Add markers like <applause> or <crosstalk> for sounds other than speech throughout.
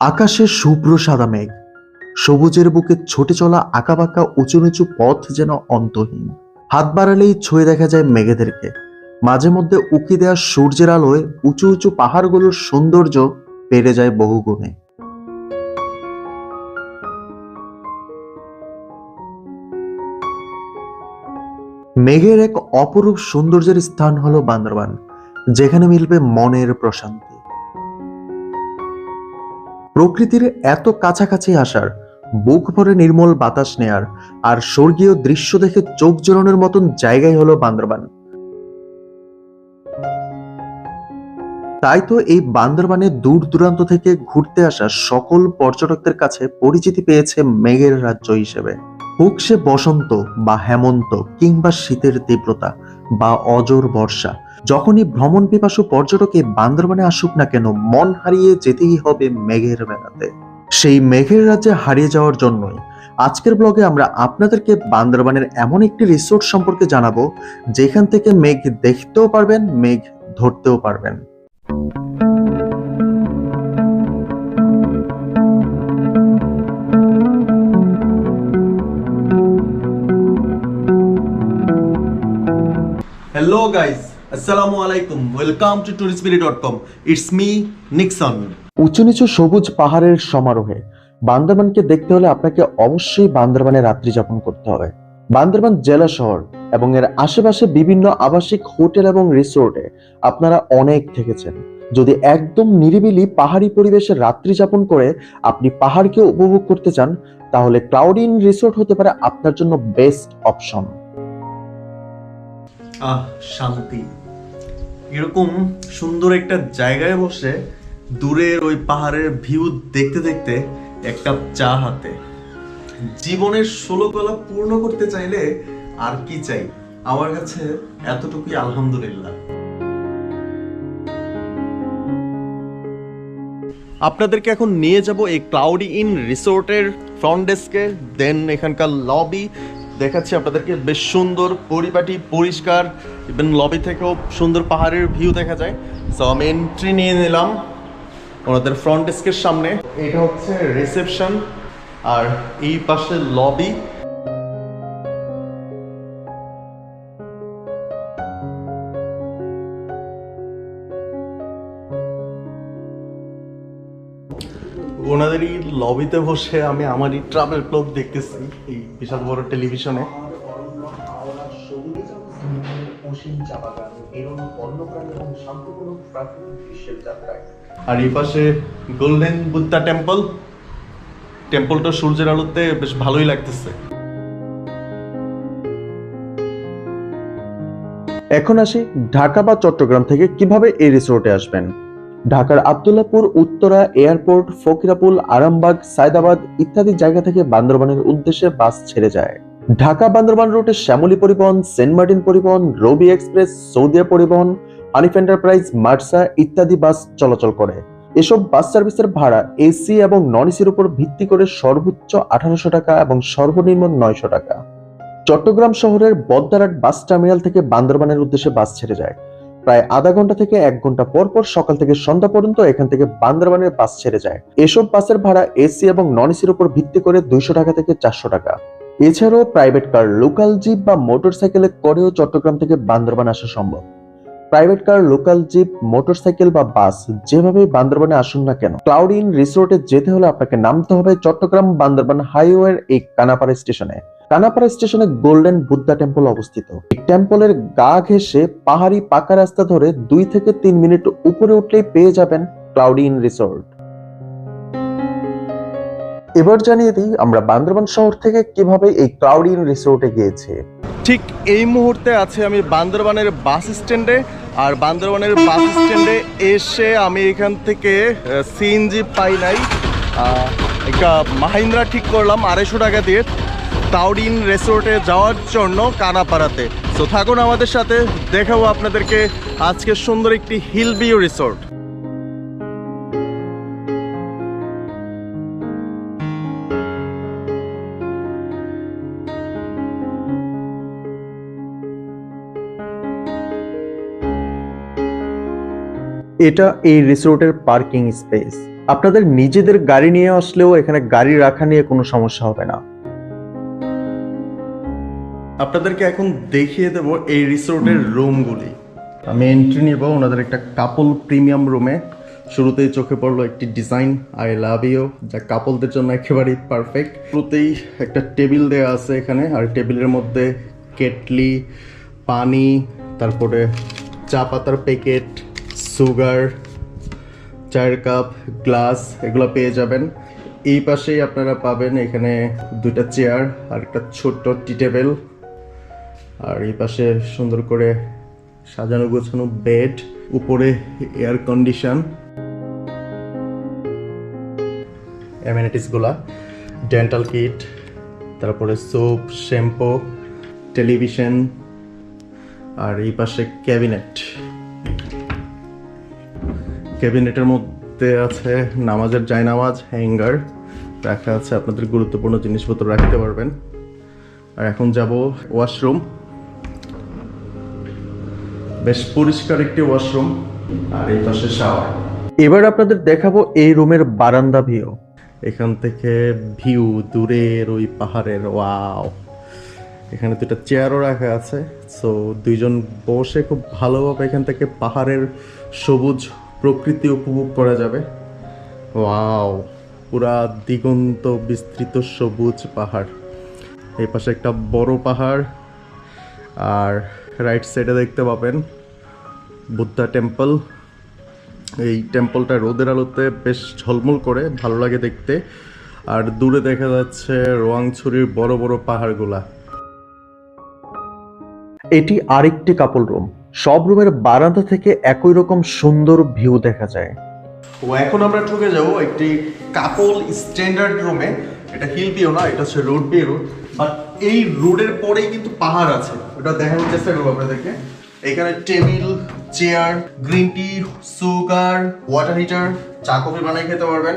আকাশে শুভ্র সাদা মেঘ। সবুজের বুকে ছুটে চলা আঁকাবাঁকা উঁচু নিচু পথ যেন অন্তহীন। হাত বাড়ালেই ছুঁয়ে দেখা যায় মেঘেদেরকে। মাঝে মধ্যে উকি দেওয়া সূর্যের আলোয় উঁচু উঁচু পাহাড়গুলোর সৌন্দর্য বেড়ে যায় বহুগুণে। মেঘের এক অপরূপ সৌন্দর্যের স্থান হলো বান্দরবান, যেখানে মিলবে মনের প্রশান্তি। প্রকৃতির এত কাছাকাছি আসার, বুক ভরে নির্মল বাতাস নেয়ার আর স্বর্গীয় দৃশ্য দেখে চোখ জোরানোর মতন জায়গায় হলো বান্দরবান। তাই তো এই বান্দরবানে দূর দূরান্ত থেকে ঘুরতে আসা সকল পর্যটকদের কাছে পরিচিতি পেয়েছে মেঘের রাজ্য হিসেবে। হোক সে বসন্ত বা হেমন্ত কিংবা শীতের তীব্রতা বা অজর বর্ষা যখনই ভ্রমণ পিপাসু পর্যটকে বান্দরবানে আসুক না কেন, মন হারিয়ে যেতেই হবে মেঘের বেড়াতে সেই মেঘের রাজ্যে হারিয়ে যাওয়ার জন্যই আজকের ব্লগে আমরা আপনাদেরকে বান্দরবানের এমন একটি রিসোর্ট সম্পর্কে জানাব, যেখান থেকে মেঘ দেখতেও পারবেন, মেঘ ধরতেও পারবেন। Assalamu alaikum. Welcome to tourismiri.com. It's me, Nixon. উঁচু নিচু সবুজ পাহাড়ের সমারোহে বান্দরবানকে দেখতে হলে আপনাকে অবশ্যই বান্দরবানে রাত্রি যাপন করতে হবে বান্দরবান জেলা শহর এবং এর আশেপাশে বিভিন্ন আবাসিক হোটেল এবং রিসোর্টে আপনারা অনেক থেকেছেন যদি একদম নিরিবিলি পাহাড়ি পরিবেশে রাত্রি যাপন করে আপনি পাহাড়কে উপভোগ করতে চান তাহলে ক্লাউডিন রিসোর্ট হতে পারে আপনার জন্য বেস্ট অপশন আহ শান্তি এরকম সুন্দর একটা জায়গায় বসে দূরের ওই পাহাড়ের ভিউ দেখতে দেখতে এক কাপ চা হাতে। জীবনের ষোলো গলা পূর্ণ করতে চাইলে আর কি চাই? আমার কাছে এতটুকুই আলহামদুলিল্লাহ। আপনাদেরকে এখন নিয়ে যাব এই ক্লাউডি ইন রিসোর্টের ফ্রন্ট ডেস্কে দেন এখানকার লবি দেখাচ্ছি আপনাদেরকে। বেশ সুন্দর পরিপাটি, পরিষ্কার ইভেন লবি থেকেও সুন্দর পাহাড়ের ভিউ দেখা যায়। সো আমি এন্ট্রি নিয়ে নিলাম ওনাদের ফ্রন্ট ডেস্কের সামনে। এটা হচ্ছে রিসেপশন আর এই পাশে লবি লবিতে বসে আমি আমার এই ট্রাভেল ব্লগ দেখতেছি এই বিশাল বড় টেলিভিশনে। আর এই পাশে গোল্ডেন বুদ্ধা টেম্পল। টেম্পলটা সূর্যের আলোতে বেশ ভালোই লাগতেছে। এখন আসি ঢাকা বা চট্টগ্রাম থেকে কীভাবে এই রিসোর্টে আসবেন? ঢাকার আবদুল্লাপুর, উত্তরা এয়ারপোর্ট, ফকিরাপুল, আরামবাগ, সায়দাবাদ ইত্যাদি জায়গা থেকে বান্দরবানের উদ্দেশ্যে বাস ছেড়ে যায়। ঢাকা বান্দরবান রুটে শ্যামলী পরিবহন, সেন্ট মার্টিন পরিবহন, রবি এক্সপ্রেস, সৌদিয়া পরিবহন হানিফ এন্টারপ্রাইজ, মার্সা ইত্যাদি বাস চলাচল করে। এসব বাস সার্ভিসের ভাড়া এসি এবং নন এসির উপর ভিত্তি করে সর্বোচ্চ আঠারোশো টাকা এবং সর্বনিম্ন নয়শো টাকা। চট্টগ্রাম শহরের বদ্দারহাট বাস টার্মিনাল থেকে বান্দরবানের উদ্দেশ্যে বাস ছেড়ে যায়। প্রায় আধা ঘণ্টা থেকে এক ঘণ্টা পর পর সকাল থেকে সন্ধ্যা পর্যন্ত এখান থেকে বান্দরবানের বাস ছেড়ে যায়। এসব বাসের ভাড়া এসি এবং নন এসির উপর ভিত্তি করে দুইশো টাকা থেকে চারশো টাকা। এছাড়াও প্রাইভেট কার লোকাল জিপ বা মোটর সাইকেলে করেও চট্টগ্রাম থেকে বান্দরবান আসা সম্ভব। Private car, local jeep, motorcycle বা বাস যেভাবে বান্দরবানে আসুন না কেন, ক্লাউড ইন রিসোর্টে যেতে হলে আপনাকে নামতে হবে চট্টগ্রাম বান্দরবান হাইওয়ের এই কানাপাড়া স্টেশনে। কানাপাড়া স্টেশনে গোল্ডেন বুদ্ধা টেম্পল অবস্থিত। এই টেম্পলের গা ঘেসে পাহাড়ি পাকা রাস্তা ধরে দুই থেকে তিন মিনিট উপরে উঠলেই পেয়ে যাবেন ক্লাউড ইন রিসোর্ট। এবার জানিয়ে দিই, আমরা বান্দরবান শহর থেকে কীভাবে এই ক্লাউডি ইন রিসোর্টে গিয়েছি। ঠিক এই মুহূর্তে আছে আমি বান্দরবানের বাস স্ট্যান্ডে, আর বান্দরবানের বাস স্ট্যান্ডে এসে আমি এখান থেকে সিএনজি পাই নাই। একটা মাহিন্দ্রা ঠিক করলাম আড়াইশো টাকা দিয়ে তাউডিন রেসোর্টে যাওয়ার জন্য কানাপাড়াতে। তো থাকুন আমাদের সাথে, দেখাবো আপনাদেরকে আজকে সুন্দর একটি হিল ভিউ রিসোর্ট। এটা এই রিসোর্টের পার্কিং স্পেস আপনাদের নিজেদের গাড়ি নিয়ে আসলেও এখানে গাড়ি রাখা নিয়ে কোনো সমস্যা হবে না। আপনাদেরকে এখন দেখিয়ে দেবো এই রিসোর্টের রুমগুলি আমি এন্ট্রি নিব ওনাদের একটা কাপল প্রিমিয়াম রুমে শুরুতেই চোখে পড়ল একটি ডিজাইন আই লাভ ইউ যা কাপলদের জন্য একেবারেই পারফেক্ট শুরুতেই একটা টেবিল দেওয়া আছে এখানে আর টেবিলের মধ্যে কেটলি পানি তারপরে চা পাতার প্যাকেট সুগার, চায়ের কাপ, গ্লাস, এগুলো পেয়ে যাবেন। এই পাশেই আপনারা পাবেন এখানে দুইটা চেয়ার আর একটা ছোট্ট টি টেবিল। আর এই পাশে সুন্দর করে সাজানো গোছানো বেড, উপরে এয়ার কন্ডিশন অ্যামেনিটিসগুলা ডেন্টাল কিট তারপরে সোপ শ্যাম্পু টেলিভিশন আর এই পাশে ক্যাবিনেট ক্যাবিনেটের মধ্যে আছে নামাজের জায়নামাজ হ্যাঙ্গার রাখা আছে আপনাদের গুরুত্বপূর্ণ জিনিসপত্র রাখতে পারবেন। আর এখন যাব ওয়াশরুম। বেশ পরিষ্কার একটি ওয়াশরুম আর এই পাশে শাওয়ার। এবার আপনাদের দেখাবো এই রুমের বারান্দা ভিউ এখান থেকে ভিউ দূরের ওই পাহাড়ের ওয়াও এখানে দুটো চেয়ারও রাখা আছে। সো দুইজন বসে খুব ভালোভাবে এখান থেকে পাহাড়ের সবুজ প্রকৃতি উপভোগ করা যাবে। ওয়াও, পুরা দিগন্ত বিস্তৃত সবুজ পাহাড়। এই পাশে একটা বড় পাহাড়। আর রাইট সাইডে দেখতে পাবেন বুদ্ধা টেম্পল এই টেম্পলটা রোদের আলোতে বেশ ঝলমল করে, ভালো লাগে দেখতে। আর দূরে দেখা যাচ্ছে রোয়াংছড়ির বড় বড় পাহাড়গুলা। এটি আরেকটি কাপল রুম সব রুমের বারান্দা থেকে একই রকম সুন্দর ভিউ দেখা যায়। ও এখন আমরা ঢুকে যাব একটি কাপল স্ট্যান্ডার্ড রুমে। এটা হিল ভিউ না, এটা হচ্ছে রোড ভিউ বাট এই রোডের পরেই কিন্তু পাহাড় আছে। ওটা দেখানোর চেষ্টা করব আপনাদেরকে। এখানে table, chair, green tea, sugar water heater চা কফি বানিয়ে খেতে পারবেন।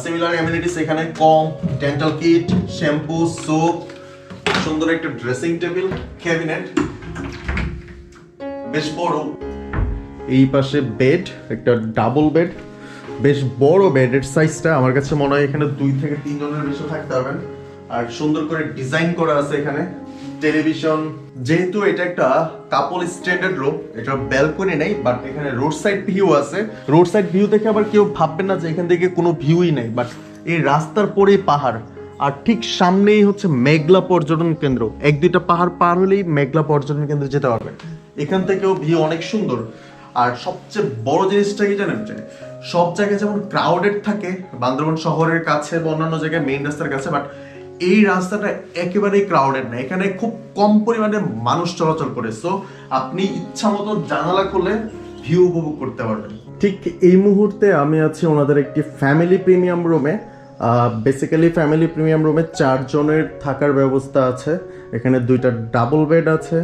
সিমিলার অ্যামিনিটিস এখানে comb dental kit shampoo soap সুন্দর একটা ড্রেসিং টেবিল ক্যাবিনেট বেশ বড়। এই পাশে বেড একটা ডাবল বেড বেশ বড় বেডের সাইজটা আমার কাছে মনে হয় এখানে দুই থেকে তিন জনের বেশি থাকতে পারবেন। আর সুন্দর করে ডিজাইন করা আছে এখানে। টেলিভিশন যেহেতু এটা একটা কাপল স্ট্যান্ডার্ড রুম এটা ব্যালকনি নেই বাট এখানে রোড সাইড ভিউ আছে। রোড সাইড ভিউ দেখে আবার কেউ ভাববেন না যে এখান থেকে কোনো ভিউই নেই বাট এই রাস্তার পরেই পাহাড়। আর ঠিক সামনেই হচ্ছে মেঘলা পর্যটন কেন্দ্র। এক দুইটা পাহাড় পার হলেই মেঘলা পর্যটন কেন্দ্রে যেতে পারবেন। এখান থেকেও ভিউ অনেক সুন্দর। আর সবচেয়ে বড় জিনিসটা কি জানেন? যে সব জায়গায় যেমন ক্রাউডেড থাকে, বান্দরবান শহরের কাছে বা অন্যান্য জায়গায় মেইন রাস্তার কাছে বাট এই রাস্তাটা একেবারেই ক্রাউডেড না। এখানে খুব কম পরিমাণে মানুষ চলাচল করে। সো আপনি ইচ্ছা মতো জানালা খুলে ভিউ উপভোগ করতে পারবেন। ঠিক এই মুহূর্তে আমি আছি ওনাদের একটি ফ্যামিলি প্রিমিয়াম রুমে বেসিক্যালি ফ্যামিলি প্রিমিয়াম রুমে চারজনের থাকার ব্যবস্থা আছে। এখানে দুইটা ডাবল বেড আছে।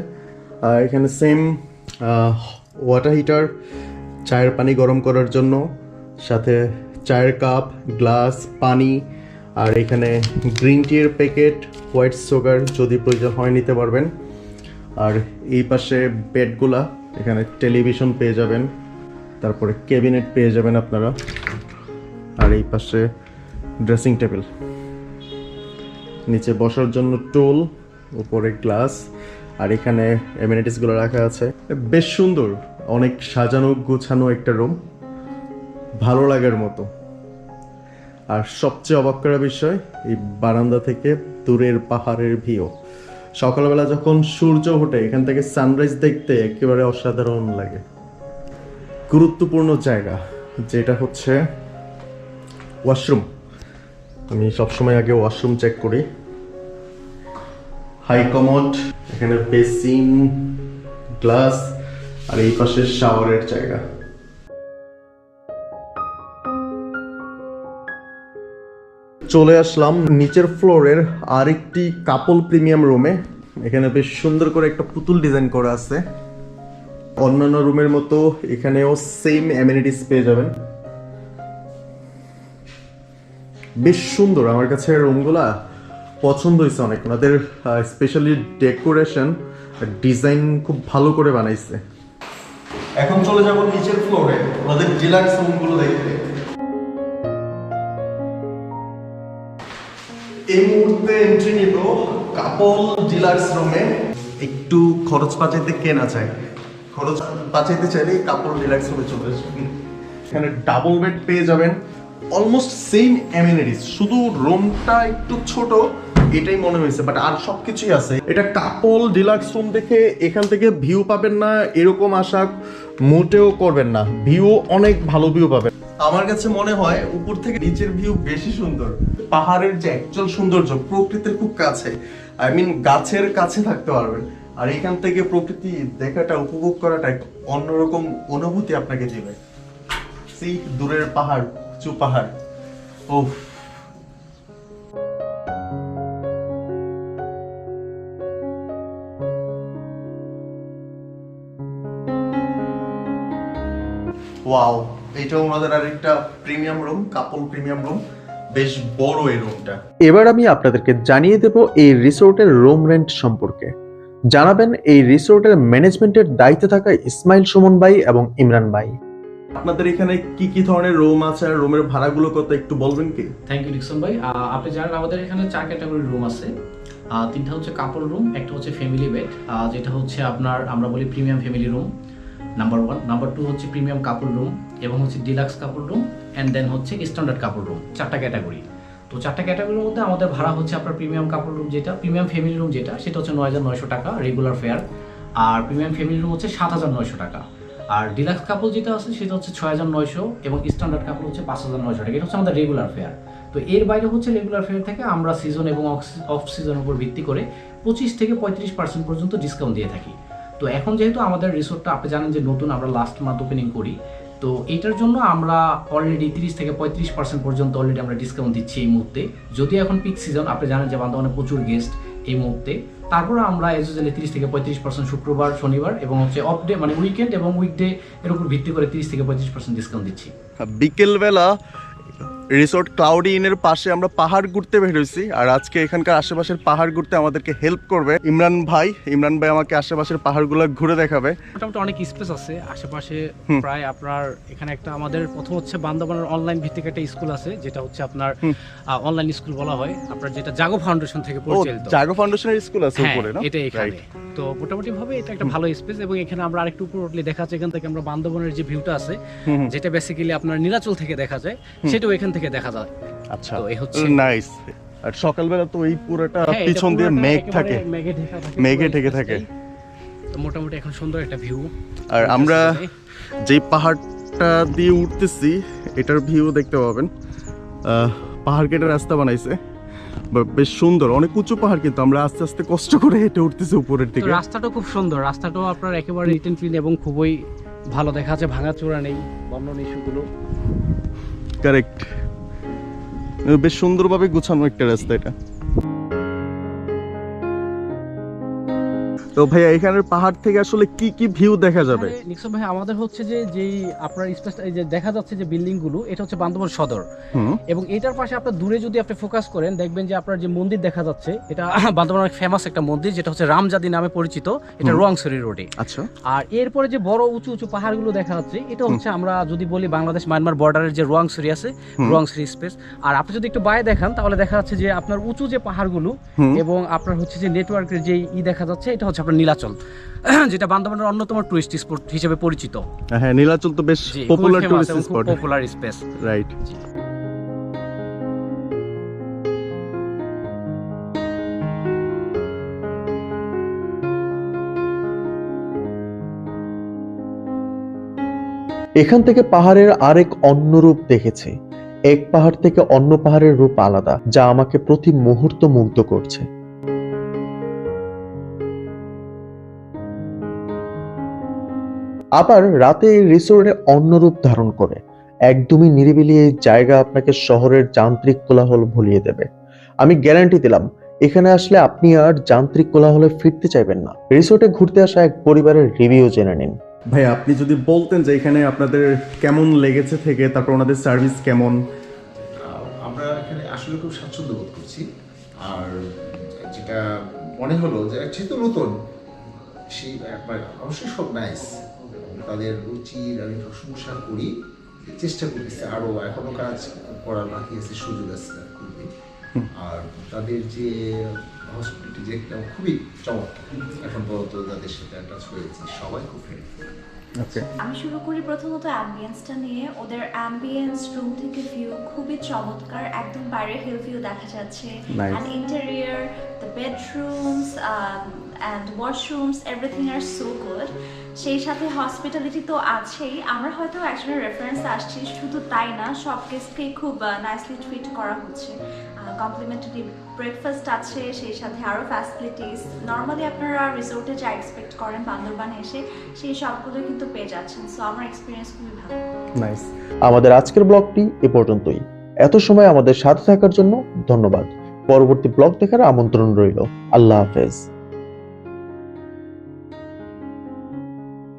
এখানে সেম ওয়াটার হিটার চায়ের পানি গরম করার জন্য, সাথে চায়ের কাপ গ্লাস পানি, আর এখানে গ্রিন টির প্যাকেট হোয়াইট সুগার যদি প্রয়োজন হয় নিতে পারবেন। আর এই পাশে বেডগুলা এখানে টেলিভিশন পেয়ে যাবেন, তারপরে ক্যাবিনেট পেয়ে যাবেন আপনারা। আর এই পাশে ড্রেসিং টেবিল নিচে বসার জন্য টুল উপরে গ্লাস আর এখানে এমিনিটিসগুলো রাখা আছে। বেশ সুন্দর। অনেক সাজানো গোছানো একটা রুম ভালো লাগার মতো। আর সবচেয়ে অবাক করা বিষয়, এই বারান্দা থেকে দূরের পাহাড়ের ভিউ সকালবেলা যখন সূর্য ওঠে, এখান থেকে সানরাইজ দেখতে একেবারে অসাধারণ লাগে। গুরুত্বপূর্ণ জায়গা, যেটা হচ্ছে ওয়াশরুম আমি সবসময় আগে ওয়াশরুম চেক করি। হাই কমোড এখানে বেসিন গ্লাস আর এই পাশে শাওয়ারের জায়গা। চলে আসলাম নিচের ফ্লোরের আরেকটি কাপল প্রিমিয়াম রুমে এখানে বেশ সুন্দর করে একটা পুতুল ডিজাইন করা আছে। অন্যান্য রুমের মতো এখানেও সেম অ্যামিনিটিস পেয়ে যাবেন। বেশ সুন্দর, আমার কাছে রুমগুলা পছন্দ হয়েছে অনেক। ওনাদের স্পেশালি ডেকোরেশন ডিজাইন খুব ভালো করে বানাইছে। এখন চলে যাব নিচের ফ্লোরে ওনাদের ডিলাক্স রুমগুলো দেখতে। এই মুহূর্তে এন্ট্রি নিব কাপল ডিলাক্স রুমে একটু খরচ বাঁচাইতে কেনা চাই খরচ পাচাইতে চাইলে কাপল রিল্যাক্স রুমে চলে আসবেন। এখানে ডাবল বেড পেয়ে যাবেন। অলমোস্ট সেম অ্যামিনিটিস শুধু রুমটা একটু ছোট এটাই মনে হয়েছে বাট আর সবকিছুই আছে। এটা কাপল ডিলাক্স রুম দেখে এখান থেকে ভিউ পাবেন না, এরকম আশা মোটেও করবেন না। ভিউ অনেক ভালো ভিউ পাবেন। আমার কাছে মনে হয় উপর থেকে নিচের ভিউ বেশি সুন্দর। পাহাড়ের যে অ্যাকচুয়াল সৌন্দর্য, প্রকৃতির খুব কাছে। আই মিন গাছের কাছে থাকতে পারবেন। আর এখান থেকে প্রকৃতি দেখাটা, উপভোগ করাটা অন্যরকম অনুভূতি আপনাকে দেবে। সেই দূরের পাহাড়, উঁচু পাহাড়। ওফ ওয়াও এটা ওনাদের আরেকটা premium room couple premium room বেশ বড় এই রুমটা এবার আমি আপনাদেরকে জানিয়ে দেব এই রিসোর্টের রুম রেন্ট সম্পর্কে। জানাবেন এই রিসোর্টের ম্যানেজমেন্টের দায়িত্বে থাকা ইসমাইল সুমন ভাই এবং ইমরান ভাই। আপনাদের এখানে কি কি ধরনের রুম আছে আর রুমের ভাড়াগুলো কত একটু বলবেন কি? থ্যাংক ইউ ডিকসন ভাই। আপনি জানেন আমাদের এখানে চার ক্যাটাগরির রুম আছে। তিনটা হচ্ছে কাপল রুম একটা হচ্ছে ফ্যামিলি বেড যেটা হচ্ছে আপনার আমরা বলি premium family room number one number two হচ্ছে প্রিমিয়াম কাপল রুম এবং হচ্ছে deluxe couple room and then হচ্ছে স্ট্যান্ডার্ড কাপল রুম চারটা ক্যাটাগরি তো চারটা ক্যাটাগরির মধ্যে আমাদের ভাড়া হচ্ছে আপনার প্রিমিয়াম কাপল রুম যেটা প্রিমিয়াম ফ্যামিলি রুম যেটা সেটা হচ্ছে নয় হাজার নয়শো টাকা রেগুলার ফেয়ার আর প্রিমিয়াম ফ্যামিলি রুম হচ্ছে সাত হাজার নয়শো টাকা আর ডিলাক্স কাপল যেটা আছে সেটা হচ্ছে ছয় হাজার নয়শো এবং স্ট্যান্ডার্ড কাপল হচ্ছে পাঁচ হাজার নয়শো টাকা এটা হচ্ছে আমাদের রেগুলার ফেয়ার তো এর বাইরে হচ্ছে রেগুলার ফেয়ার থেকে আমরা সিজন এবং অফ সিজনের উপর ভিত্তি করে পঁচিশ থেকে পঁয়ত্রিশ পার্সেন্ট পর্যন্ত ডিসকাউন্ট দিয়ে থাকি তো এখন যেহেতু আমাদের রিসোর্টটা আপনি জানেন যে নতুন আমরা লাস্ট মান্থ ওপেনিং করি, তো এটার জন্য আমরা অলরেডি তিরিশ থেকে পঁয়ত্রিশ পার্সেন্ট পর্যন্ত অলরেডি আমরা ডিসকাউন্ট দিচ্ছি এই মুহূর্তে। যদি এখন পিক সিজন আপনি জানেন যে বান্ধবানে প্রচুর গেস্ট এই মুহূর্তে। তারপরে আমরা এজুজালি তিরিশ থেকে পঁয়ত্রিশ পার্সেন্ট শুক্রবার, শনিবার এবং হচ্ছে অফ ডে মানে উইকেন্ড এবং উইকডে এর উপর ভিত্তি করে তিরিশ থেকে পঁয়ত্রিশ পার্সেন্ট ডিসকাউন্ট দিচ্ছি। বিকেলবেলা রিসোর্ট ক্লাউডি ইনের পাশে আমরা পাহাড় ঘুরতে বেরোইছি আর আজকে এখানকার আশেপাশের পাহাড় ঘুরতে আমাদেরকে হেল্প করবে ইমরান ভাই। ইমরান ভাই আমাকে আশেপাশের পাহাড়গুলো ঘুরে দেখাবে। মোটামুটি অনেক স্পেস আছে আশেপাশে প্রায় আপনার এখানে একটা আমাদের প্রথম হচ্ছে বান্দরবানের অনলাইন ভিত্তিক একটা স্কুল আছে যেটা হচ্ছে আপনার অনলাইন স্কুল বলা হয়। আপনার যেটা জাগো ফাউন্ডেশন থেকে পরিচালিত। জাগো ফাউন্ডেশনের স্কুল আছে হ্যাঁ উপরে না? এটা এখানে। তো মোটামুটি ভাবে এটা একটা ভালো স্পেস এবং এখানে আমরা আরেকটু উপর উঠলে দেখা যাচ্ছে এখান থেকে আমরা বান্দরবনের যে ভিউটা আছে। যেটা বেসিক্যালি আপনার নীলাচল থেকে দেখা যায় সেটাও এখান থেকে দেখা যায়। আচ্ছা। তো এই হচ্ছে নাইস। আর সকালবেলা তো এই পুরোটা হ্যাঁ, পিছন দিয়ে মেঘ থাকে। মেঘে ঢেকে থাকে। তো মোটামুটি এখন সুন্দর একটা ভিউ আর আমরা যেই পাহাড়টা দিয়ে উঠতেছি এটার ভিউ দেখতে পাবেন। পাহাড় কেটে রাস্তা বানাইছে বেশ সুন্দর। অনেক উঁচু পাহাড় কিন্তু আমরা আস্তে আস্তে কষ্ট করে হেঁটে উঠতেছি উপরের দিকে। রাস্তাটা খুব সুন্দর। রাস্তাটাও আপনার একেবারে রিটেন ক্লিন এবং খুবই ভালো দেখা যাচ্ছে। ভাঙা ভাঙাচোরা নেই বর্ণন ইস্যুগুলো কারেক্ট বেশ সুন্দরভাবে গুছানো একটা রাস্তা এটা। তো ভাইয়া এখানের পাহাড় থেকে আসলে কি কি ভিউ দেখা যাবে? নিক্সন ভাই আমাদের হচ্ছে যে যেই আপনার স্পেস এই যে দেখা যাচ্ছে যে বিল্ডিংগুলো এটা হচ্ছে বান্দরবান সদর। এবং এটার পাশে আপনার দূরে যদি আপনি ফোকাস করেন দেখবেন যে আপনার যে মন্দির দেখা যাচ্ছে এটা <laughs> বান্দরবান অনেক ফেমাস একটা মন্দির যেটা হচ্ছে রামজাদি নামে পরিচিত এটা রোয়াংছড়ি রোডে আচ্ছা। আর এরপরে যে বড় উঁচু উঁচু পাহাড়গুলো দেখা যাচ্ছে এটা হচ্ছে আমরা যদি বলি বাংলাদেশ মায়ানমার বর্ডারের যে রোয়াংছড়ি আছে রোয়াংছড়ি স্পেস আর আপনি যদি একটু বাইরে দেখান তাহলে দেখা যাচ্ছে যে আপনার উঁচু যে পাহাড়গুলো। এবং আপনার হচ্ছে যে নেটওয়ার্কের যে ই দেখা যাচ্ছে এটা হচ্ছে আপনার নীলাচল <clears throat> যেটা বান্দরবানের অন্যতম টুরিস্ট স্পট হিসেবে পরিচিত। হ্যাঁ নীলাচল তো বেশ popular tourist spot popular space right এখান থেকে পাহাড়ের আরেক অন্য রূপ দেখেছি। এক পাহাড় থেকে অন্য পাহাড়ের রূপ আলাদা যা আমাকে প্রতি মুহূর্ত মুগ্ধ করছে। আবার রাতে এই রিসোর্টে অন্য রূপ ধারণ করে। একদমই নিরিবিলি এই জায়গা আপনাকে শহরের যান্ত্রিক কোলাহল ভুলিয়ে দেবে। আমি গ্যারান্টি দিলাম এখানে আসলে আপনি আর যান্ত্রিক কোলাহলে ফিরতে চাইবেন না। রিসোর্টে ঘুরতে আসা এক পরিবারের রিভিউ জেনে নিন। ভাই আপনি যদি বলতেন যে এখানে আপনাদের কেমন লেগেছে থেকে তারপর ওনাদের সার্ভিস কেমন? আমরা এখানে আসলে খুব স্বাচ্ছন্দ্য বোধ করছি। আর যেটা মনে হলো যে যেহেতু নতুন সেই অবশ্যই সব নাইস তাদের রুচির আমি প্রশংসা করি চেষ্টা করতেছি আরও এখনও কাজ করার বাকি আছে সুযোগ আছে করবে। আর তাদের যে হসপিটালিটি যে খুবই চমৎকার এখন পর্যন্ত যাদের সাথে অ্যাটাচ হয়েছে সবাই খুব ফ্রেন্ডলি আমি শুরু করি প্রথমত অ্যাম্বিয়েন্সটা নিয়ে। ওদের অ্যাম্বিয়েন্স রুম থেকে ভিউ খুবই চমৎকার একদম বাইরে হিল ভিউ দেখা যাচ্ছে. And interior the bedrooms and washrooms everything are so good সেই সাথে হসপিটালিটি তো আছেই। আমরা হয়তো একজনের রেফারেন্স আসছি, শুধু তাই না, সব কেসকেই খুব নাইসলি ট্রিট করা হচ্ছে। কমপ্লিমেন্টারি ব্রেকফাস্ট আছে, সেই সাথে আরও ফ্যাসিলিটিস নর্মালি আপনারা রিসোর্টে যা এক্সপেক্ট করেন, বান্দরবান এসে সেই সবগুলো কিন্তু পেয়ে যাচ্ছেন। সো আমার এক্সপিরিয়েন্স খুবই ভালো। নাইস আমাদের আজকের ব্লগটি এ পর্যন্তই। এত সময় আমাদের সাথে থাকার জন্য ধন্যবাদ। পরবর্তী ব্লগ দেখার আমন্ত্রণ রইল। আল্লাহ হাফেজ।